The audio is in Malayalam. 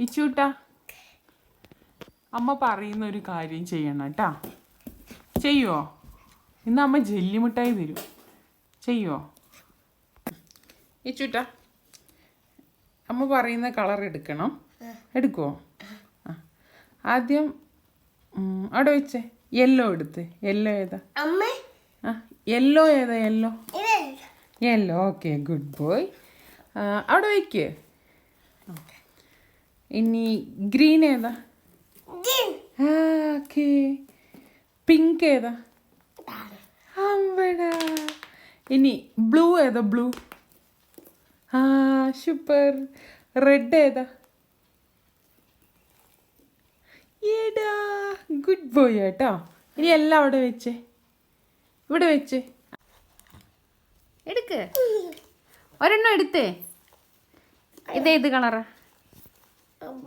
ഇച്ചൂട്ടാ. അമ്മ പറയുന്ന ഒരു കാര്യം ചെയ്യണം കേട്ടാ. ചെയ്യുവോ? ഇന്ന് അമ്മ ജെല്ലിമിഠായി തരും. ചെയ്യുവോ? ഇച്ചൂട്ടാ അമ്മ പറയുന്ന കളർ എടുക്കണം. എടുക്കുവോ? ആദ്യം അവിടെ വെച്ചേ. യെല്ലോ എടുത്ത്. യെല്ലോ ഏതാ? അമ്മ. ആ യെല്ലോ ഏതാ yellow? Yellow. Okay good boy. അവിടെ വയ്ക്ക് ഇനി ഗ്രീൻ ഏതാ? ഓക്കെ പിങ്ക് ഏതാ? അമ്പടാ. ഇനി ബ്ലൂ ഏതാ ബ്ലൂ ആ സൂപ്പർ റെഡ് ഏതാ? ഏടാ ഗുഡ് ബോയ് കേട്ടോ ഇനി എല്ലാം അവിടെ വെച്ചേ. ഇവിടെ വെച്ചേ. എടുക്ക്. ഒരെണ്ണം എടുത്തേ. ഇതേത് കളറാ Um.